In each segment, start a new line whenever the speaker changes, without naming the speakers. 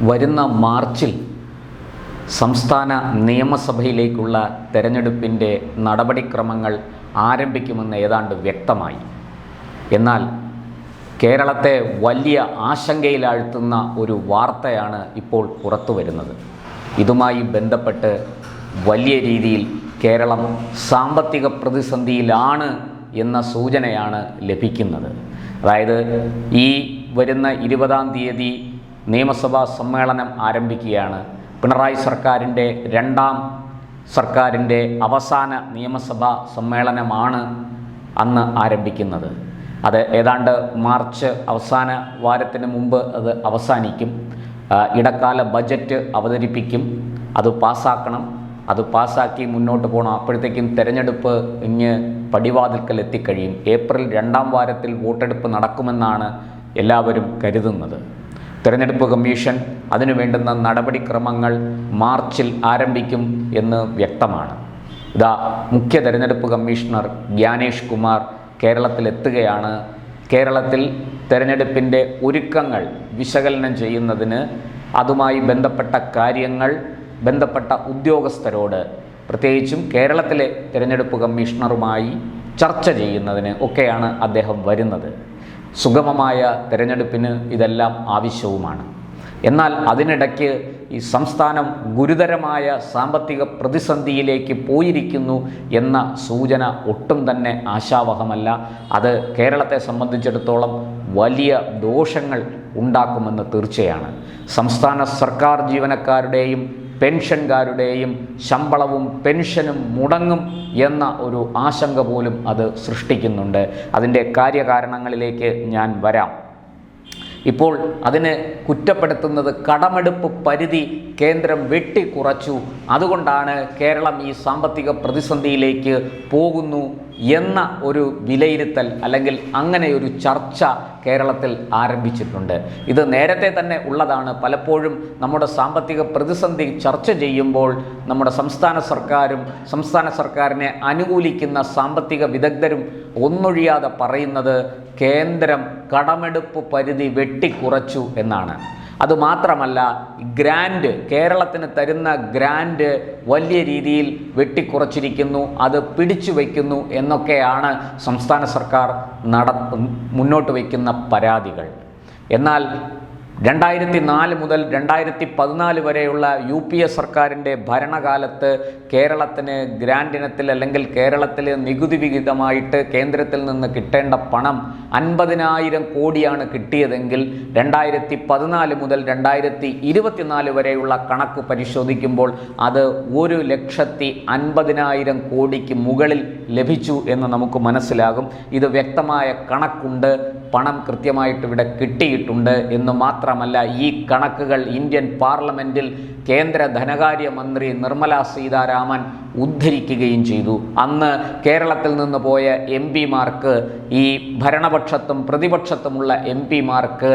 വരുന്ന മാർച്ചിൽ സംസ്ഥാന നിയമസഭയിലേക്കുള്ള തെരഞ്ഞെടുപ്പിന്റെ നടപടിക്രമങ്ങൾ ആരംഭിക്കുമെന്ന് ഏതാണ്ട് വ്യക്തമായി. എന്നാൽ കേരളത്തെ വലിയ ആശങ്കയിലാഴ്ത്തുന്ന ഒരു വാർത്തയാണ് ഇപ്പോൾ പുറത്തു വരുന്നത്. ഇതുമായി ബന്ധപ്പെട്ട് വലിയ രീതിയിൽ കേരളം സാമ്പത്തിക പ്രതിസന്ധിയിലാണ് എന്ന സൂചനയാണ് ലഭിക്കുന്നത്. അതായത് ഈ വരുന്ന ഇരുപതാം തീയതി നിയമസഭാ സമ്മേളനം ആരംഭിക്കുകയാണ്. പിണറായി സർക്കാരിന്റെ രണ്ടാം സർക്കാരിന്റെ അവസാന നിയമസഭാ സമ്മേളനമാണ് അന്ന് ആരംഭിക്കുന്നത്. അത് ഏതാണ്ട് മാർച്ച് അവസാന വാരത്തിന് മുമ്പ് അത് അവസാനിക്കും. ഇടക്കാല ബജറ്റ് അവതരിപ്പിക്കും. അത് പാസ്സാക്കണം അത് പാസ്സാക്കി മുന്നോട്ട് പോകണം. അപ്പോഴത്തേക്കും തെരഞ്ഞെടുപ്പ് ഇങ്ങ് പടിവാതിൽക്കൽ എത്തിക്കഴിയും. ഏപ്രിൽ രണ്ടാം വാരത്തിൽ വോട്ടെടുപ്പ് നടക്കുമെന്നാണ് എല്ലാവരും കരുതുന്നത്. തെരഞ്ഞെടുപ്പ് കമ്മീഷൻ അതിനു വേണ്ടുന്ന നടപടിക്രമങ്ങൾ മാർച്ചിൽ ആരംഭിക്കും എന്ന് വ്യക്തമാണ്. ഇതാ മുഖ്യ തെരഞ്ഞെടുപ്പ് കമ്മീഷണർ ജ്ഞാനേഷ് കുമാർ കേരളത്തിലെത്തുകയാണ്. കേരളത്തിൽ തെരഞ്ഞെടുപ്പിന്റെ ഒരുക്കങ്ങൾ വിശകലനം ചെയ്യുന്നതിന് അതുമായി ബന്ധപ്പെട്ട കാര്യങ്ങൾ ബന്ധപ്പെട്ട ഉദ്യോഗസ്ഥരോട് പ്രത്യേകിച്ചും കേരളത്തിലെ തെരഞ്ഞെടുപ്പ് കമ്മീഷണറുമായി ചർച്ച ചെയ്യുന്നതിന് ഒക്കെയാണ് അദ്ദേഹം വരുന്നത്. സുഗമമായ തെരഞ്ഞെടുപ്പിന് ഇതെല്ലാം ആവശ്യവുമാണ്. എന്നാൽ അതിനിടയ്ക്ക് ഈ സംസ്ഥാനം ഗുരുതരമായ സാമ്പത്തിക പ്രതിസന്ധിയിലേക്ക് പോയിരിക്കുന്നു എന്ന സൂചന ഒട്ടും തന്നെ ആശാവഹമല്ല. അത് കേരളത്തെ സംബന്ധിച്ചിടത്തോളം വലിയ ദോഷങ്ങൾ ഉണ്ടാക്കുമെന്ന് തീർച്ചയാണ്. സംസ്ഥാന സർക്കാർ ജീവനക്കാരുടെയും പെൻഷൻകാരുടെയും ശമ്പളവും പെൻഷനും മുടങ്ങും എന്ന ഒരു ആശങ്ക പോലും അത് സൃഷ്ടിക്കുന്നുണ്ട്. അതിന്റെ കാര്യകാരണങ്ങളിലേക്ക് ഞാൻ വരാം. ഇപ്പോൾ അതിനെ കുറ്റപ്പെടുത്തുന്നത് കടമെടുപ്പ് പരിധി കേന്ദ്രം വെട്ടിക്കുറച്ചു. അതുകൊണ്ടാണ് കേരളം ഈ സാമ്പത്തിക പ്രതിസന്ധിയിലേക്ക് പോകുന്നു എന്ന ഒരു വിലയിരുത്തൽ അല്ലെങ്കിൽ അങ്ങനെ ഒരു ചർച്ച കേരളത്തിൽ ആരംഭിച്ചിട്ടുണ്ട്. ഇത് നേരത്തെ തന്നെ ഉള്ളതാണ്. പലപ്പോഴും നമ്മുടെ സാമ്പത്തിക പ്രതിസന്ധി ചർച്ച ചെയ്യുമ്പോൾ നമ്മുടെ സംസ്ഥാന സർക്കാരും സംസ്ഥാന സർക്കാരിനെ അനുകൂലിക്കുന്ന സാമ്പത്തിക വിദഗ്ധരും ഒന്നൊഴിയാതെ പറയുന്നത് കേന്ദ്രം കടമെടുപ്പ് പരിധി വെട്ടിക്കുറച്ചു എന്നാണ്. അതുമാത്രമല്ല ഗ്രാൻഡ് കേരളത്തിന് തരുന്ന ഗ്രാൻഡ് വലിയ രീതിയിൽ വെട്ടിക്കുറച്ചിരിക്കുന്നു അത് പിടിച്ചു വയ്ക്കുന്നു എന്നൊക്കെയാണ് സംസ്ഥാന സർക്കാർ നട മുന്നോട്ട് വയ്ക്കുന്ന പരാതികൾ. എന്നാൽ രണ്ടായിരത്തി നാല് മുതൽ രണ്ടായിരത്തി പതിനാല് വരെയുള്ള യു പി എ സർക്കാരിന്റെ ഭരണകാലത്ത് കേരളത്തിന് ഗ്രാൻഡ് ഇനത്തിൽ അല്ലെങ്കിൽ കേരളത്തിൽ നികുതി വിഹിതമായിട്ട് കേന്ദ്രത്തിൽ നിന്ന് കിട്ടേണ്ട പണം അൻപതിനായിരം കോടിയാണ് കിട്ടിയതെങ്കിൽ രണ്ടായിരത്തി പതിനാല് മുതൽ രണ്ടായിരത്തി ഇരുപത്തിനാല് വരെയുള്ള കണക്ക് പരിശോധിക്കുമ്പോൾ അത് ഒരു ലക്ഷത്തി അൻപതിനായിരം കോടിക്ക് മുകളിൽ ലഭിച്ചു എന്ന് നമുക്ക് മനസ്സിലാകും. ഇത് വ്യക്തമായ കണക്കുണ്ട്. പണം കൃത്യമായിട്ട് ഇവിടെ കിട്ടിയിട്ടുണ്ട് എന്ന് മാത്രമല്ല ഈ കണക്കുകൾ ഇന്ത്യൻ പാർലമെന്റിൽ കേന്ദ്ര ധനകാര്യമന്ത്രി നിർമ്മല സീതാരാമൻ ഉദ്ധരിക്കുകയും ചെയ്തു. അന്ന് കേരളത്തിൽ നിന്ന് പോയ എം പിമാർക്ക് ഈ ഭരണപക്ഷത്തും പ്രതിപക്ഷത്തുമുള്ള എം പിമാർക്ക്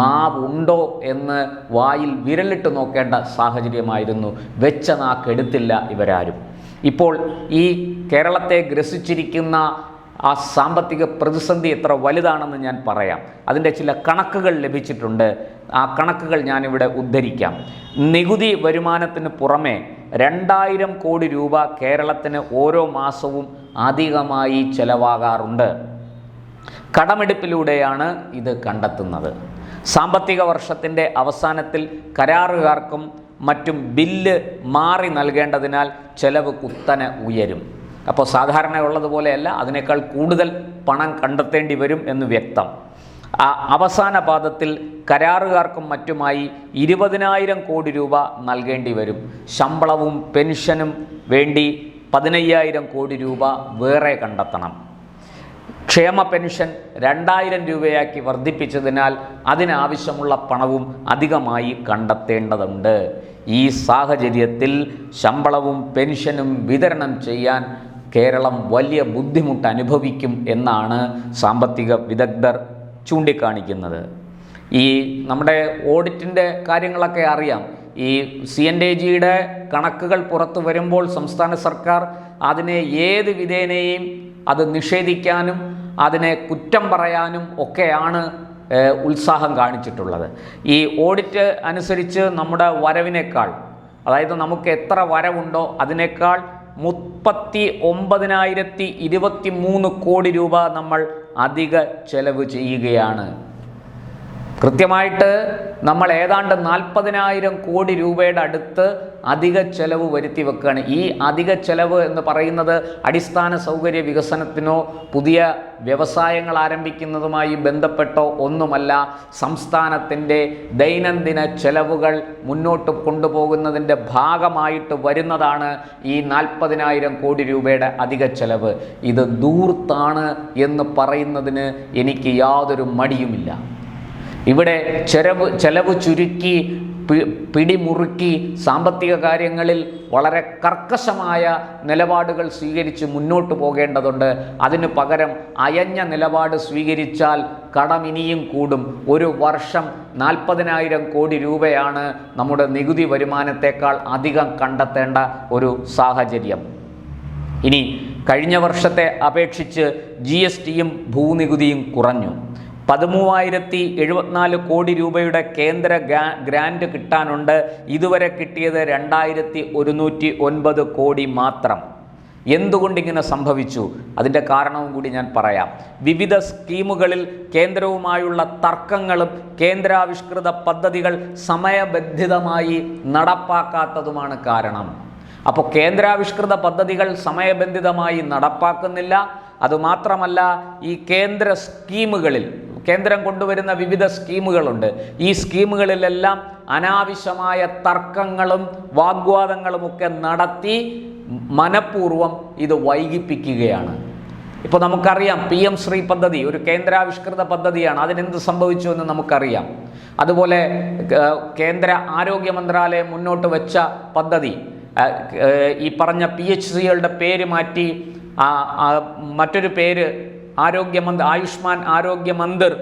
നാവുണ്ടോ എന്ന് വായിൽ വിരലിട്ട് നോക്കേണ്ട സാഹചര്യമായിരുന്നു. വെച്ച നാക്കെടുത്തില്ല ഇവരാരും. ഇപ്പോൾ ഈ കേരളത്തെ ഗ്രസിച്ചിരിക്കുന്ന ആ സാമ്പത്തിക പ്രതിസന്ധി എത്ര വലുതാണെന്ന് ഞാൻ പറയാം. അതിന്റെ ചില കണക്കുകൾ ലഭിച്ചിട്ടുണ്ട്. ആ കണക്കുകൾ ഞാനിവിടെ ഉദ്ധരിക്കാം. നികുതി വരുമാനത്തിന് പുറമെ രണ്ടായിരം കോടി രൂപ കേരളത്തിന് ഓരോ മാസവും അധികമായി ചെലവാകാറുണ്ട്. കടമെടുപ്പിലൂടെയാണ് ഇത് കണ്ടെത്തുന്നത്. സാമ്പത്തിക വർഷത്തിന്റെ അവസാനത്തിൽ കരാറുകാർക്കും മറ്റും ബില്ല് മാറി നൽകേണ്ടതിനാൽ ചെലവ് കുത്തനെ ഉയരും. അപ്പോൾ സാധാരണ ഉള്ളതുപോലെയല്ല അതിനേക്കാൾ കൂടുതൽ പണം കണ്ടെത്തേണ്ടി വരും എന്ന് വ്യക്തം. ആ അവസാന പാദത്തിൽ കരാറുകാർക്കും മറ്റുമായി ഇരുപതിനായിരം കോടി രൂപ നൽകേണ്ടി വരും. ശമ്പളവും പെൻഷനും വേണ്ടി പതിനയ്യായിരം കോടി രൂപ വേറെ കണ്ടെത്തണം. ക്ഷേമ പെൻഷൻ രണ്ടായിരം രൂപയാക്കി വർദ്ധിപ്പിച്ചതിനാൽ അതിനാവശ്യമുള്ള പണവും അധികമായി കണ്ടെത്തേണ്ടതുണ്ട്. ഈ സാഹചര്യത്തിൽ ശമ്പളവും പെൻഷനും വിതരണം ചെയ്യാൻ കേരളം വലിയ ബുദ്ധിമുട്ട് അനുഭവിക്കും എന്നാണ് സാമ്പത്തിക വിദഗ്ധർ ചൂണ്ടിക്കാണിക്കുന്നത്. ഈ നമ്മുടെ ഓഡിറ്റിന്റെ കാര്യങ്ങളൊക്കെ അറിയാം. ഈ സി എൻ ഡി ജിയുടെ കണക്കുകൾ പുറത്തു വരുമ്പോൾ സംസ്ഥാന സർക്കാർ അതിനെ ഏത് വിധേനയും അത് നിഷേധിക്കാനും അതിനെ കുറ്റം പറയാനും ഒക്കെയാണ് ഉത്സാഹം കാണിച്ചിട്ടുള്ളത്. ഈ ഓഡിറ്റ് അനുസരിച്ച് നമ്മുടെ വരവിനേക്കാൾ അതായത് നമുക്ക് എത്ര വരവുണ്ടോ അതിനേക്കാൾ മുപ്പത്തി ഒമ്പതിനായിരത്തി ഇരുപത്തി മൂന്ന് കോടി രൂപ നമ്മൾ അധിക ചെലവ് ചെയ്യുകയാണ്. കൃത്യമായിട്ട് നമ്മൾ ഏതാണ്ട് നാൽപ്പതിനായിരം കോടി രൂപയുടെ അടുത്ത് അധിക ചെലവ് വരുത്തി വെക്കുകയാണ്. ഈ അധിക ചെലവ് എന്ന് പറയുന്നത് അടിസ്ഥാന സൗകര്യ വികസനത്തിനോ പുതിയ വ്യവസായങ്ങൾ ആരംഭിക്കുന്നതുമായി ബന്ധപ്പെട്ടോ ഒന്നുമല്ല. സംസ്ഥാനത്തിന്റെ ദൈനംദിന ചെലവുകൾ മുന്നോട്ട് കൊണ്ടുപോകുന്നതിന്റെ ഭാഗമായിട്ട് വരുന്നതാണ് ഈ നാൽപ്പതിനായിരം കോടി രൂപയുടെ അധിക ചെലവ്. ഇത് ദൂർത്താണ് എന്ന് പറയുന്നതിന് എനിക്ക് യാതൊരു മടിയുമില്ല. ഇവിടെ ചെലവ് ചെലവ് ചുരുക്കി പിടിമുറുക്കി സാമ്പത്തിക കാര്യങ്ങളിൽ വളരെ കർക്കശമായ നിലപാടുകൾ സ്വീകരിച്ച് മുന്നോട്ട് പോകേണ്ടതുണ്ട്. അതിന് പകരം അയഞ്ഞ നിലപാട് സ്വീകരിച്ചാൽ കടം ഇനിയും കൂടും. ഒരു വർഷം നാൽപ്പതിനായിരം കോടി രൂപയാണ് നമ്മുടെ നികുതി വരുമാനത്തേക്കാൾ അധികം കണ്ടെത്തേണ്ട ഒരു സാഹചര്യം. ഇനി കഴിഞ്ഞ വർഷത്തെ അപേക്ഷിച്ച് ജി എസ് ടിയും ഭൂനികുതിയും കുറഞ്ഞു. പതിമൂവായിരത്തി എഴുപത്തിനാല് കോടി രൂപയുടെ കേന്ദ്ര ഗ്രാൻഡ് കിട്ടാനുണ്ട്. ഇതുവരെ കിട്ടിയത് രണ്ടായിരത്തി ഒരുന്നൂറ്റി ഒൻപത് കോടി മാത്രം. എന്തുകൊണ്ടിങ്ങനെ സംഭവിച്ചു? അതിന്റെ കാരണവും കൂടി ഞാൻ പറയാം. വിവിധ സ്കീമുകളിൽ കേന്ദ്രവുമായുള്ള തർക്കങ്ങളും കേന്ദ്രാവിഷ്കൃത പദ്ധതികൾ സമയബന്ധിതമായി നടപ്പാക്കാത്തതുമാണ് കാരണം. അപ്പോൾ കേന്ദ്രാവിഷ്കൃത പദ്ധതികൾ സമയബന്ധിതമായി നടപ്പാക്കുന്നില്ല. അതുമാത്രമല്ല ഈ കേന്ദ്ര സ്കീമുകളിൽ കേന്ദ്രം കൊണ്ടുവരുന്ന വിവിധ സ്കീമുകളുണ്ട്. ഈ സ്കീമുകളിലെല്ലാം അനാവശ്യമായ തർക്കങ്ങളും വാഗ്വാദങ്ങളുമൊക്കെ നടത്തി മനഃപൂർവം ഇത് വൈകിപ്പിക്കുകയാണ്. ഇപ്പോൾ നമുക്കറിയാം പി എം ശ്രീ പദ്ധതി ഒരു കേന്ദ്രാവിഷ്കൃത പദ്ധതിയാണ്. അതിനെന്ത് സംഭവിച്ചു എന്ന് നമുക്കറിയാം. അതുപോലെ കേന്ദ്ര ആരോഗ്യ മന്ത്രാലയം മുന്നോട്ട് വെച്ച പദ്ധതി ഈ പറഞ്ഞ പി എച്ച് സികളുടെ പേര് മാറ്റി മറ്റൊരു പേര് ആരോഗ്യമന്ത്രി ആയുഷ്മാൻ ആരോഗ്യ മന്ദിർ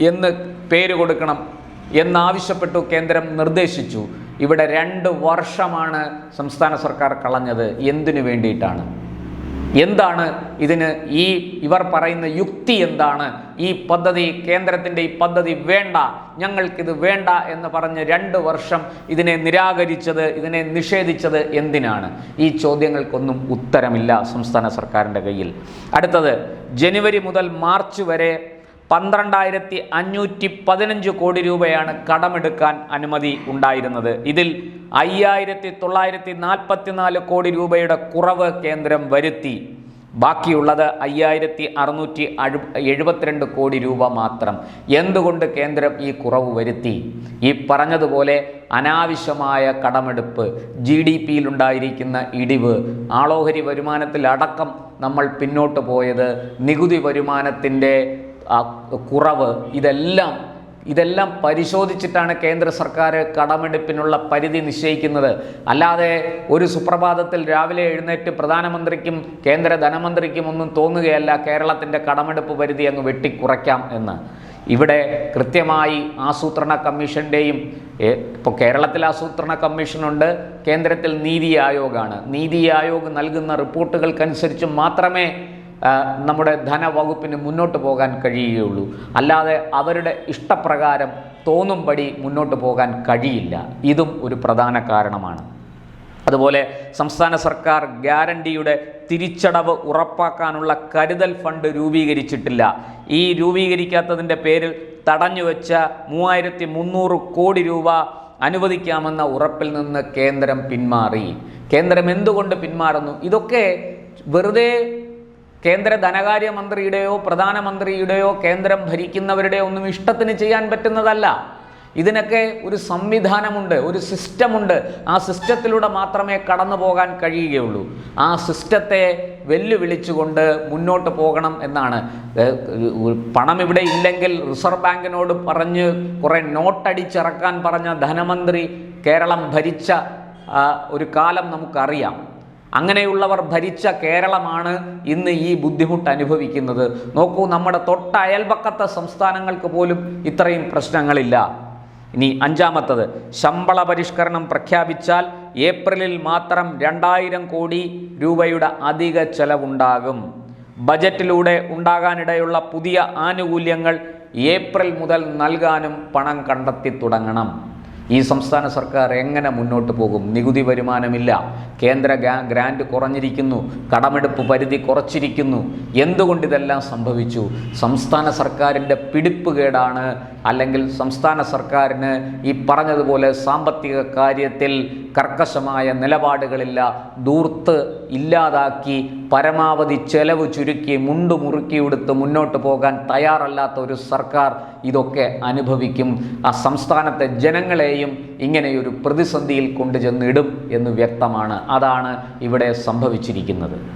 എന്ന് പേര് കൊടുക്കണം എന്നാവശ്യപ്പെട്ടു കേന്ദ്രം നിർദ്ദേശിച്ചു. ഇവിടെ രണ്ട് വർഷമാണ് സംസ്ഥാന സർക്കാർ കളഞ്ഞത്. എന്തിനു വേണ്ടിയിട്ടാണ്? എന്താണ് ഇതിന് ഈ ഇവർ പറയുന്ന യുക്തി എന്താണ്? ഈ പദ്ധതി കേന്ദ്രത്തിന്റെ ഈ പദ്ധതി വേണ്ട ഞങ്ങൾക്കിത് വേണ്ട എന്ന് പറഞ്ഞ് രണ്ട് വർഷം ഇതിനെ നിരാകരിച്ചത് ഇതിനെ നിഷേധിച്ചത് എന്തിനാണ്? ഈ ചോദ്യങ്ങൾക്കൊന്നും ഉത്തരമില്ല സംസ്ഥാന സർക്കാരിന്റെ കയ്യിൽ. അടുത്തത് ജനുവരി മുതൽ മാർച്ച് വരെ പന്ത്രണ്ടായിരത്തി അഞ്ഞൂറ്റി പതിനഞ്ച് കോടി രൂപയാണ് കടമെടുക്കാൻ അനുമതി ഉണ്ടായിരുന്നത്. ഇതിൽ അയ്യായിരത്തി തൊള്ളായിരത്തി നാൽപ്പത്തിനാല് കോടി രൂപയുടെ കുറവ് കേന്ദ്രം വരുത്തി. ബാക്കിയുള്ളത് അയ്യായിരത്തി അറുന്നൂറ്റി അഴു എഴുപത്തിരണ്ട് കോടി രൂപ മാത്രം. എന്തുകൊണ്ട് കേന്ദ്രം ഈ കുറവ് വരുത്തി? ഈ പറഞ്ഞതുപോലെ അനാവശ്യമായ കടമെടുപ്പ് ജി ഡി പിയിലുണ്ടായിരിക്കുന്ന ഇടിവ് ആളോഹരി വരുമാനത്തിലടക്കം നമ്മൾ പിന്നോട്ട് പോയത് നികുതി വരുമാനത്തിന്റെ കുറവ് ഇതെല്ലാം ഇതെല്ലാം പരിശോധിച്ചിട്ടാണ് കേന്ദ്ര സർക്കാർ കടമെടുപ്പിനുള്ള പരിധി നിശ്ചയിക്കുന്നത്. അല്ലാതെ ഒരു സുപ്രഭാതത്തിൽ രാവിലെ എഴുന്നേറ്റ് പ്രധാനമന്ത്രിക്കും കേന്ദ്ര ധനമന്ത്രിക്കും ഒന്നും തോന്നുകയല്ല കേരളത്തിന്റെ കടമെടുപ്പ് പരിധി അങ്ങ് വെട്ടിക്കുറയ്ക്കാം എന്ന്. ഇവിടെ കൃത്യമായി ആസൂത്രണ കമ്മീഷന്റെയും ഇപ്പോൾ കേരളത്തിൽ ആസൂത്രണ കമ്മീഷനുണ്ട് കേന്ദ്രത്തിൽ നീതി ആയോഗാണ്. നീതി ആയോഗ് നൽകുന്ന റിപ്പോർട്ടുകൾക്കനുസരിച്ച് മാത്രമേ നമ്മുടെ ധനവകുപ്പിന് മുന്നോട്ട് പോകാൻ കഴിയുകയുള്ളൂ. അല്ലാതെ അവരുടെ ഇഷ്ടപ്രകാരം തോന്നുംപടി മുന്നോട്ട് പോകാൻ കഴിയില്ല. ഇതും ഒരു പ്രധാന കാരണമാണ്. അതുപോലെ സംസ്ഥാന സർക്കാർ ഗ്യാരണ്ടിയുടെ തിരിച്ചടവ് ഉറപ്പാക്കാനുള്ള കരുതൽ ഫണ്ട് രൂപീകരിച്ചിട്ടില്ല. ഈ രൂപീകരിക്കാത്തതിന്റെ പേരിൽ തടഞ്ഞുവെച്ച മൂവായിരത്തി മുന്നൂറ് കോടി രൂപ അനുവദിക്കാമെന്ന ഉറപ്പിൽ നിന്ന് കേന്ദ്രം പിന്മാറി. കേന്ദ്രം എന്തുകൊണ്ട് പിന്മാറുന്നു? ഇതൊക്കെ വെറുതെ കേന്ദ്ര ധനകാര്യമന്ത്രിയുടെയോ പ്രധാനമന്ത്രിയുടെയോ കേന്ദ്രം ഭരിക്കുന്നവരുടെ ഒന്നും ഇഷ്ടത്തിന് ചെയ്യാൻ പറ്റുന്നതല്ല. ഇതിനൊക്കെ ഒരു സംവിധാനമുണ്ട് ഒരു സിസ്റ്റമുണ്ട്. ആ സിസ്റ്റത്തിലൂടെ മാത്രമേ കടന്നു പോകാൻ കഴിയുകയുള്ളൂ. ആ സിസ്റ്റത്തെ വെല്ലുവിളിച്ചുകൊണ്ട് മുന്നോട്ട് പോകണം എന്നാണ്. പണം ഇവിടെ ഇല്ലെങ്കിൽ റിസർവ് ബാങ്കിനോട് പറഞ്ഞ് കുറേ നോട്ടടിച്ചിറക്കാൻ പറഞ്ഞ ധനമന്ത്രി കേരളം ഭരിച്ച ഒരു കാലം നമുക്കറിയാം. അങ്ങനെയുള്ളവർ ഭരിച്ച കേരളമാണ് ഇന്ന് ഈ ബുദ്ധിമുട്ട് അനുഭവിക്കുന്നത്. നോക്കൂ നമ്മുടെ തൊട്ട അയൽപക്കത്തെ സംസ്ഥാനങ്ങൾക്ക് പോലും ഇത്രയും പ്രശ്നങ്ങളില്ല. ഇനി അഞ്ചാമത്തത് ശമ്പള പരിഷ്കരണം പ്രഖ്യാപിച്ചാൽ ഏപ്രിലിൽ മാത്രം രണ്ടായിരം കോടി രൂപയുടെ അധിക ചെലവുണ്ടാകും. ബജറ്റിലൂടെ ഉണ്ടാകാനിടയുള്ള പുതിയ ആനുകൂല്യങ്ങൾ ഏപ്രിൽ മുതൽ നൽകാനും പണം കണ്ടെത്തി തുടങ്ങണം. ഈ സംസ്ഥാന സർക്കാർ എങ്ങനെ മുന്നോട്ട് പോകും? നികുതി വരുമാനമില്ല. കേന്ദ്ര ഗ്രാൻഡ് കുറഞ്ഞിരിക്കുന്നു. കടമെടുപ്പ് പരിധി കുറച്ചിരിക്കുന്നു. എന്തുകൊണ്ട് ഇതെല്ലാം സംഭവിച്ചു? സംസ്ഥാന സർക്കാരിന്റെ പിടിപ്പുകേടാണ് അല്ലെങ്കിൽ സംസ്ഥാന സർക്കാരിന് ഈ പറഞ്ഞതുപോലെ സാമ്പത്തിക കാര്യത്തിൽ കർക്കശമായ നിലപാടുകളില്ല. ദൂർത്ത് ഇല്ലാതാക്കി പരമാവധി ചെലവ് ചുരുക്കി മുണ്ടു മുറുക്കിയെടുത്ത് മുന്നോട്ട് പോകാൻ തയ്യാറല്ലാത്ത ഒരു സർക്കാർ ഇതൊക്കെ അനുഭവിക്കും. ആ സംസ്ഥാനത്തെ ജനങ്ങളെയും ഇങ്ങനെയൊരു പ്രതിസന്ധിയിൽ കൊണ്ടുചെന്നിടും എന്ന് വ്യക്തമാണ്. അതാണ് ഇവിടെ സംഭവിച്ചിരിക്കുന്നത്.